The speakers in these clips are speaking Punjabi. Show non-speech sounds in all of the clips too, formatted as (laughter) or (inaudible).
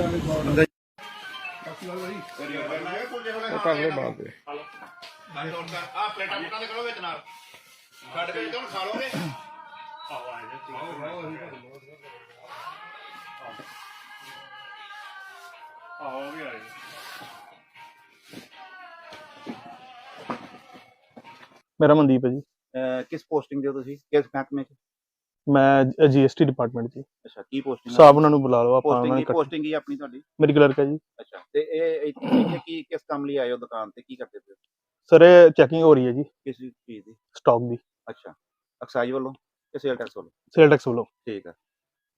ਅੰਦਰ ਬਾਅਦ ਦੇ ਆ ਪਲੇਟਾਂ ਪੁੱਟਾਂ ਦੇ ਕਰੋ ਵਿੱਚ ਨਾਲ ਛੱਡ ਕੇ ਜਦੋਂ ਖਾ ਲੋਗੇ ਮੇਰਾ ਮਨਦੀਪ ਹੈ ਜੀ। ਕਿਸ ਪੋਸਟਿੰਗ ਦੇ ਹੋ ਤੁਸੀਂ? ਕਿਸ ਮਹਿਕਮੇ ਚ? ਮੈਂ ਜੀਐਸਟੀ ਡਿਪਾਰਟਮੈਂਟ ਜੀ। ਅੱਛਾ ਕੀ ਪੋਸਟਿੰਗ ਸਾਹਿਬ ਉਹਨਾਂ ਨੂੰ ਬੁਲਾ ਲਓ ਆਪਾਂ ਪੋਸਟਿੰਗ ਉਹਨਾਂ ਨੂੰ ਇਕੱਠੇ- ਪੋਸਟਿੰਗ ਕੀ ਆਪਣੀ ਤੁਹਾਡੀ? ਮੇਰੀ ਕਲਰਕ ਹੈ ਜੀ। ਅੱਛਾ ਤੇ ਇਹ (coughs) ਇੱਥੇ ਕੀ ਕਿਸ ਕੰਮ ਲਈ ਆਏ ਹੋ ਦੁਕਾਨ ਤੇ? ਕੀ ਕਰਦੇ ਪਏ ਹੋ? ਸਰ ਇਹ ਚੈਕਿੰਗ ਹੋ ਰਹੀ ਹੈ ਜੀ ਕਿਸ ਚੀਜ਼ ਦੀ? ਸਟਾਕ ਦੀ। ਅੱਛਾ ਐਕਸਾਈਜ਼ ਵੱਲੋਂ ਕਿ ਸੇਲ ਟੈਕਸ ਵੱਲੋਂ? ਸੇਲ ਟੈਕਸ ਵੱਲੋਂ। ਠੀਕ ਹੈ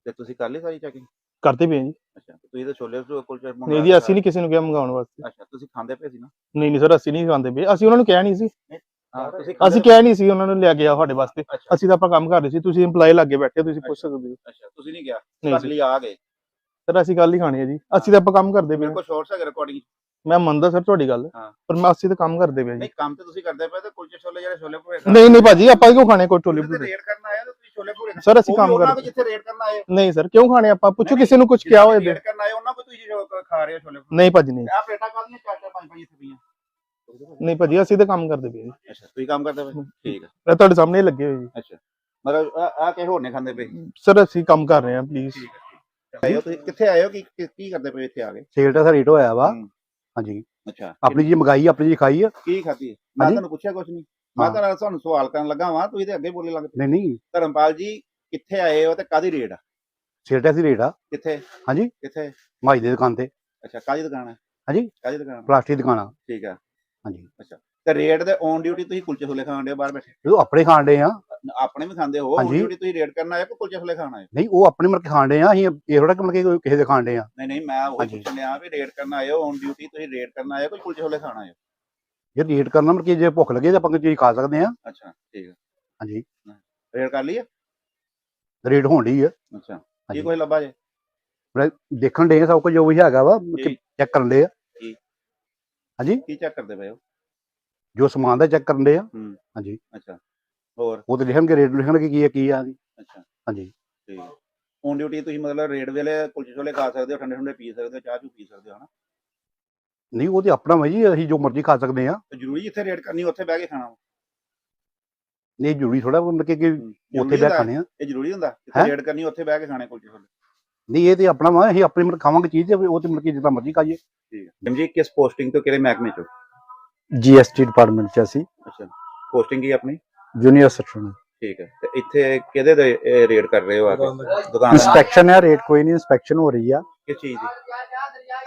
ਤੇ ਤੁਸੀਂ ਕਰ ਲਈ ਸਾਰੀ ਚੈਕਿੰਗ ਕਰਦੇ ਪਏ ਹਾਂ ਜੀ। ਅੱਛਾ ਤੇ ਤੁਸੀਂ ਤਾਂ ਛੋਲੇ ਕੁਲਚੇ ਮੰਗਾ ਨਹੀਂ ਜੀ ਅਸੀਂ ਨਹੀਂ ਕਿਸੇ ਨੂੰ ਕਿਹਾ ਮੰਗਾਉਣ ਵਾਸਤੇ। ਅੱਛਾ ਤੁਸੀਂ ਖਾਂਦੇ ਪਏ ਸੀ ਨਾ? ਨਹੀਂ ਨਹੀਂ ਸਰ ਅਸੀਂ ਨਹੀਂ ਖਾਂਦੇ ਪਏ। ਅਸੀਂ ਉਹਨਾਂ ਨੂੰ ਕਿਹਾ ਨਹੀਂ ਸੀ। ਹਾਂ ਤੁਸੀਂ ਅਸੀਂ ਕਿਹਾ ਨਹੀਂ ਸੀ ਉਹਨਾਂ ਨੂੰ ਲਿਆ ਗਿਆ ਤੁਹਾਡੇ ਵਾਸਤੇ। ਅੱਛਾ। ਅਸੀਂ ਤਾਂ ਆਪਾਂ ਕੰਮ ਕਰ ਰਹੇ ਸੀ ਤੁਸੀਂ EMPLOYE ਲੱਗੇ ਬੈਠੇ ਹੋ, ਤੁਸੀਂ ਪੁੱਛ ਸਕਦੇ ਹੋ। ਅੱਛਾ ਤੁਸੀਂ ਨਹੀਂ ਗਿਆ ਨਹੀਂ ਜੀ ਲਈ ਆ ਗਏ। ਸਰ ਅਸੀਂ ਗੱਲ ਹੀ ਖਾਣੀ ਹੈ ਜੀ। ਅਸੀਂ ਤਾਂ ਆਪਾਂ ਕੰਮ ਕਰਦੇ ਪਏ ਮੇਰੇ ਹਾਂ। ਕੋਲ ਸ਼ੋਰਟਸ ਹੈ ਰਿਕਾਰਡਿੰਗ ਮੈਂ ਮੰਨਦਾ ਸਰ ਤੁਹਾਡੀ ਗੱਲ ਹਾਂ। ਪਰ ਮੈਂ ਅਸੀਂ ਤਾਂ ਕੰਮ ਕਰਦੇ ਪਏ ਹਾਂ ਜੀ। ਨਹੀਂ ਕੰਮ ਤੇ ਤੁਸੀਂ ਕਰਦੇ ਪਏ ਤੇ ਕੁਲਚੇ ਛੋਲੇ ਜਿਹੜੇ ਛੋਲੇ ਭੂਰੇ ਨਹੀਂ ਨਹੀਂ ਭਾਜੀ ਆਪਾਂ ਕਿਉਂ ਖਾਣੇ ਕੋਈ ਟੋਲੀ ਭਟੂਰੇ? ਰੇਡ ਕਰਨ ਹੋ ਤੇ ਤੁਸੀਂ ਛੋਲੇ ਭੂਰੇ ਸਰ ਅਸੀਂ ਕੰਮ ਕਰਦੇ ਜਿੱਥੇ ਰੇਡ ਕਰਨ ਆਏ ਹੋ। ਨਹੀਂ ਸਰ ਕਿਉਂ ਖਾਣੇ ਆਪਾਂ? ਪੁੱਛੋ ਕਿਸੇ ਨੂੰ ਕੁਝ ਕਿਹਾ ਹੋਏ ਰੇਡ ਕਰਨ ਆਏ ਉਹਨਾਂ ਕੋਲ ਤੁਸੀਂ ਜੋ ਖਾ ਰਹੇ ਹੋ ਛੋਲੇ ਭੂਰੇ ਨਹੀਂ ਭਾਜੀ ਨਹੀਂ। ਆ ਪਲੇਟਾਂ ਕਾਹਦੀਆਂ ਚਾਰ ਚਾਰ ਪੰਜ ਪੰਜ ਇੱਥੇ ਪਈਆਂ? ਨਹੀਂ ਭਾਜੀ ਅਸੀਂ ਤਾਂ ਕੰਮ ਕਰਦੇ ਪਏ ਜੀ। ਅੱਛਾ ਤੁਸੀਂ ਕੰਮ ਕਰਦੇ ਪਏ? ਠੀਕ ਹੈ ਇਹ ਤੁਹਾਡੇ ਸਾਹਮਣੇ ਹੀ ਲੱਗੇ ਹੋਏ ਜੀ। ਅੱਛਾ। ਮਤਲਬ ਆ ਕਿ ਹੋਰ ਨੇ ਖਾਂਦੇ ਪਏ? ਸਰ ਅਸੀਂ ਕੰਮ ਕਰ ਰਹੇ ਹਾਂ ਪਲੀਜ਼ ਹੋ ਤੁਸੀਂ? ਕਿੱਥੇ ਆਏ ਹੋ? ਕੀ ਕੀ- ਕਰਦੇ ਪਏ ਇੱਥੇ ਆ ਕੇ? ਸੇਲ ਦਾ ਰੇਟ ਹੋਇਆ ਵਾ। ਹਾਂਜੀ। ਅੱਛਾ। ਆਪਣੀ ਜੀ ਮੰਗਾਈ ਆਪਣੀ ਜੀ ਖਾਈ ਆ। ਕੀ ਖਾਧੀ? ਹੈ? ਮੈਂ? ਤੁਹਾਨੂੰ ਪੁੱਛਿਆ ਕੁਝ ਨਹੀਂ। ਮੈਂ। ਤਾਂ ਤੁਹਾਨੂੰ ਸਵਾਲ ਕਰਨ ਲੱਗਾ ਵਾਂ ਤੁਸੀਂ ਤੇ ਅੱਗੇ ਬੋਲੇ ਲੱਗ ਨਹੀਂ ਨਹੀਂ। ਧਰਮਪਾਲ ਜੀ ਕਿੱਥੇ ਆਏ ਹੋ ਤੇ ਕਾਦੀ ਰੇਡ ਆ? ਸੇਲ ਦਾ ਰੇਟ ਆ। ਕਿੱਥੇ? ਹਾਂਜੀ? ਕਿੱਥੇ? ਮਾਈ ਦੀ ਦੁਕਾਨ ਤੇ। ਅੱਛਾ ਕਾਦੀ ਦੁਕਾਨ ਹੈ ਹਾਂਜੀ? ਕਾਦੀ ਦੁਕਾਨ ਆ? ਪਲਾਸਟਿਕ ਦੁਕਾਨ ਆ। ਠੀਕ ਆ। ਹਾਂਜੀ। ਤੇ ਰੇਡ ਦੇ ਔਨ ਡਿਊਟੀ ਤੁਸੀਂ ਕੁਲਚੇ ਛੋਲੇ ਖਾਣ ਦੇ ਬਾਹਰ ਬੈਠੇ? ਜਦੋਂ ਆਪਣੇ ਖਾਣ ਦੇ ਆ। ਆਪਣੇ ਵੀ ਖਾਂਦੇ ਹੋ ਔਨ ਹਾਂਜੀ। ਡਿਊਟੀ ਤੁਸੀਂ ਰੇਡ ਕਰਨ ਆਏ ਕਿ ਕੁਲਚੇ ਛੋਲੇ ਖਾਣ ਆਏ? ਨਹੀਂ ਉਹ ਆਪਣੇ ਮਰ ਕੇ ਖਾਣ ਦੇ ਆ ਅਸੀਂ ਇਹ ਥੋੜਾ ਕਿ ਮਤਲਬ ਕਿ ਕੋਈ ਕਿਸੇ ਦੇ ਖਾਣ ਦੇ ਆ। ਨਹੀਂ ਨਹੀਂ ਮੈਂ ਉਹ ਹਾਂਜੀ। ਪੁੱਛਣ ਲਿਆ ਵੀ ਰੇਡ ਕਰਨ ਆਏ ਹੋ ਔਨ ਡਿਊਟੀ ਤੁਸੀਂ ਰੇਡ ਕਰਨ ਆਏ ਕਿ ਕੁਲਚੇ ਛੋਲੇ ਖਾਣ ਆਏ ਹੋ? ਜੇ ਰੇਟ ਕਰਨਾ ਮਤਲਬ ਕਿ ਜੇ ਭੁੱਖ ਲੱਗੇ ਤਾਂ ਆਪਾਂ ਕੋਈ ਚੀਜ਼ ਖਾ ਸਕਦੇ ਆ। ਅੱਛਾ ਠੀਕ ਹੈ ਹਾਂਜੀ। ਰੇਡ ਕਰ ਲਈ ਹੈ ਰੇਟ ਹੋਣ ਡਈ ਆ। ਅੱਛਾ। ਕੀ ਹਾਂਜੀ। ਕੋਈ ਲੱਭਾ ਜੇ? ਦੇਖਣ ਦੇ ਸਭ ਕੁਝ ਜੋ ਵੀ ਹੈਗਾ ਵਾ। ਚੈੱਕ ਕਰਨ ਦੇ ਆ। ਹਾਂਜੀ? ਕੀ ਚੈੱਕ ਕਰਦੇ ਪਏ ਹੋ? ਜੋ ਸਮਾਨ ਦਾ ਚੈੱਕ ਕਰਨ ਦੇ ਆ। ਹੂੰ। ਹਾਂਜੀ। ਅੱਛਾ। ਹੋਰ? ਉਹ ਤੇ ਲਿਖਣਗੇ ਰੇਟ ਲਿਖਣਗੇ ਕੀ ਆ ਕੀ ਆ ਅੱਛਾ। ਹਾਂਜੀ। ਠੀਕ ਔਨ ਡਿਊਟੀ ਤੁਸੀਂ ਮਤਲਬ ਰੇਡ ਵੇਲੇ ਕੁਲਚੇ ਛੋਲੇ ਖਾ ਸਕਦੇ ਹੋ ਠੰਡੇ ਠੰਡੇ ਪੀ ਸਕਦੇ ਹੋ ਚਾਹ ਚੂ ਪੀ ਸਕਦੇ ਹੋ ਹਨਾ? ਨਹੀਂ ਉਹ ਤੇ ਆਪਣਾ ਵਾ ਜੀ ਅਸੀਂ ਜੋ ਮਰਜ਼ੀ ਖਾ ਸਕਦੇ ਆ ਤੇ ਜ਼ਰੂਰੀ ਜਿੱਥੇ ਰੇਡ ਕਰਨੀ ਉੱਥੇ ਬਹਿ ਕੇ ਖਾਣਾ ਵਾ। ਨਹੀਂ ਜ਼ਰੂਰੀ ਥੋੜਾ ਮਤਲਬ ਕਿ ਕਿ ਜ਼ਰੂਰੀ ਉੱਥੇ ਬੈ ਹੁੰਦਾ? ਖਾਣੇ ਆ। ਇਹ ਜ਼ਰੂਰੀ ਹੁੰਦਾ। ਜਿੱਥੇ ਹੈਂ? ਰੇਡ ਕਰਨੀ ਉੱਥੇ ਬਹਿ ਕੇ ਖਾਣੇ ਕੁਲਚੇ ਛੋਲੇ ਨਹੀਂ ਇਹ ਤੇ ਆਪਣਾ ਵਾ ਅਸੀਂ ਆਪਣੀ ਮਤਲਬ ਖਾਵਾਂਗੇ ਚੀਜ਼ ਤੇ ਉਹ ਤੇ ਮਤਲਬ ਕਿ ਜਿੱਦਾਂ ਮਰਜ਼ੀ ਖਾਈਏ। ਠੀਕ ਹੈ। ਜੀ ਕਿਸ ਪੋਸਟਿੰਗ ਤੋਂ ਕਿਹੜੇ ਮਹਿਕਮੇ ਚੋਂ? ਜੀਐਸਟੀ ਡਿਪਾਰਟਮੈਂਟ ਚ ਅਸੀਂ। ਅੱਛਾ ਪੋਸਟਿੰਗ ਕੀ ਆਪਣੀ? ਜੂਨੀਅਰ ਸੈਕਸ਼ਨ ਠੀਕ ਹੈ ਤੇ ਇੱਥੇ ਕਿਹਦੇ ਦੇ ਰੇਡ ਕਰ ਰਹੇ ਹੋ ਆ ਕੇ? ਦੁਕਾਨ ਦਾ। ਇੰਸਪੈਕਸ਼ਨ ਹੈ ਰੇਟ ਕੋਈ ਨਹੀਂ ਇੰਸਪੈਕਸ਼ਨ ਹੋ ਰਹੀ ਆ। ਕਿਸ ਚੀਜ਼ ਦੀ?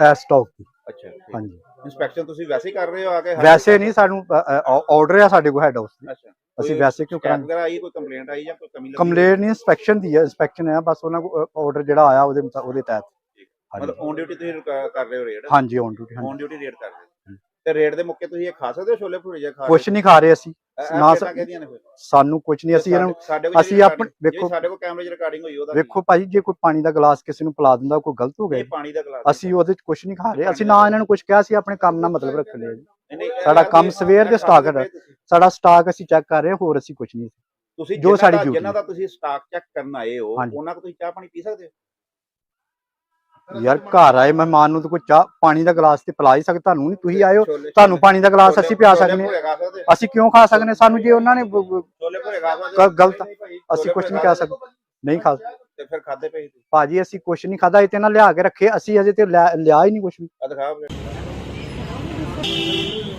ਐ ਸਟਾਕ ਦੀ। ਅੱਛਾ ਹਾਂਜੀ। ਇਨਸਪੈਕਸ਼ਨ ਤੁਸੀਂ ਵੈਸੇ ਹੀ ਕਰ ਰਹੇ ਹੋ ਆ ਕੇ? ਵੈਸੇ ਨਹੀਂ ਸਾਨੂੰ ਆਰਡਰ ਆ ਸਾਡੇ ਕੋਲ ਹੈਡ ਹਾਊਸ ਦੀ। ਅੱਛਾ। ਅਸੀਂ ਵੈਸੇ ਕਿਉਂ ਕਰਾਂਗੇ? ਵਗੈਰਾ ਆਈ ਕੋਈ ਕੰਪਲੇਂਟ ਆਈ ਜਾਂ ਕੋਈ ਕਮੀ ਲੱਗੀ? ਕੰਪਲੇਂਟ ਨਹੀਂ ਇੰਸਪੈਕਸ਼ਨ ਦੀ ਹੈ ਇੰਸਪੈਕਸ਼ਨ ਹੈ ਬਸ ਉਹਨਾਂ ਕੋਲ ਆਰਡਰ ਜਿਹੜਾ ਆਇਆ ਉਹਦੇ ਮੁਤਾ- ਉਹਦੇ ਤਹਿਤ। ਮਤਲਬ ਔਨ ਡਿਊਟੀ ਤੁਸੀਂ ਕ- ਕਰ ਰਹੇ ਹੋ ਰੇਡ ਹਾਂਜੀ on duty on duty raid ਕਰ ਰਹੇ ਹੋ। ਤੇ ਰੇਡ ਦੇ ਮੌਕੇ ਤੁਸੀਂ ਇਹ ਖਾ ਸਕਦੇ ਹੋ ਛੋਲੇ ਭਟੂਰੇ ਜਾਂ ਖਾ ਕੁਝ ਨਹੀਂ ਖਾ ਰਹੇ ਅਸੀਂ। ਨਾ ਸਾਨੂੰ ਕੁਝ ਨਹੀਂ ਅਸੀਂ ਇਹਨਾਂ ਨੂੰ ਸਾਡੇ ਕੋਲ ਅਸੀਂ ਆਪਣ- ਵੇਖੋ- ਸਾਡੇ ਕੋਲ ਕੈਮਰੇ 'ਚ ਰਿਕਾਰਡਿੰਗ ਹੋਈ ਉਹਦਾ ਵੇਖੋ ਭਾਜੀ ਜੇ ਕੋਈ ਪਾਣੀ ਦਾ ਗਲਾਸ ਕਿਸੇ ਨੂੰ ਪਿਲਾ ਦਿੰਦਾ ਕੋਈ ਗਲਤ ਹੋ ਕੀ? ਇਹ ਗਿਆ ਪਾਣੀ ਦਾ ਗਲਾਸ ਅਸੀਂ ਉਹਦੇ ਚ ਕੁਝ ਨਹੀਂ ਖਾ ਰਹੇ। ਅਸੀਂ ਨਾ ਇਹਨਾਂ ਨੂੰ ਕੁਝ ਕਿਹਾ ਸੀ ਆਪਣੇ ਕੰਮ ਨਾਲ ਮਤਲਬ ਰੱਖ ਲਿਆ ਜੀ। ਸਾਡਾ ਕੰਮ ਸਵੇਰ ਦੇ ਸਟਾਕ ਤੁਸੀਂ। ਸਾਡਾ ਸਟਾਕ ਅਸੀਂ ਚੈੱਕ ਕਰ ਰਹੇ ਹਾਂ ਹੋਰ ਅਸੀਂ ਕੁਝ ਨਹੀਂ। ਤੁਸੀਂ ਜੋ ਸਾਡੀ ਦਾ- ਜਿਨ੍ਹਾਂ ਦਾ ਤੁਸੀਂ ਸਟਾਕ ਚੈੱਕ ਕਰਨ ਆਏ ਹੋ। ਉਹਨਾਂ ਕੋ ਤੁਸੀਂ ਚਾਹ ਪਾਣੀ ਪੀ ਸਕਦੇ ਹੋ? ਯਾਰ ਘਰ ਆਏ ਮਹਿਮਾਨ ਨੂੰ ਤਾਂ ਕੋਈ ਚਾਹ ਪਾਣੀ ਦਾ ਗਲਾਸ ਤੇ ਪਿਲਾ ਹੀ ਸਕਦਾ ਤੁਹਾਨੂੰ ਨਹੀਂ ਤੁਸੀਂ ਆਇਓ ਤੁਹਾਨੂੰ ਪਾਣੀ ਦਾ ਗਲਾਸ ਅਸੀਂ ਪਿਆ ਹੋ? ਅਸੀਂ ਕਿਉਂ ਖਾ ਸਕਦੇ? ਸਾਨੂੰ ਜੇ ਉਹਨਾਂ ਨੇ? ਗਲਤ ਅਸੀਂ ਕੁਝ ਨਹੀਂ ਕਹਿ ਸਕਦੇ ਨਹੀਂ ਖਾ ਤੇ ਫਿਰ ਖਾਦੇ ਤੁਸੀਂ? ਭਾਜੀ ਅਸੀਂ ਕੁਝ ਨਹੀਂ ਖਾਦਾ ਇਹ ਤੇ ਨਾ ਲਿਆ ਕੇ ਰੱਖੇ ਅਸੀਂ ਅਜੇ ਤੇ ਲਿਆ ਲਿਆ ਹੀ ਨਹੀਂ ਕੁਝ ਵੀ। Thank you.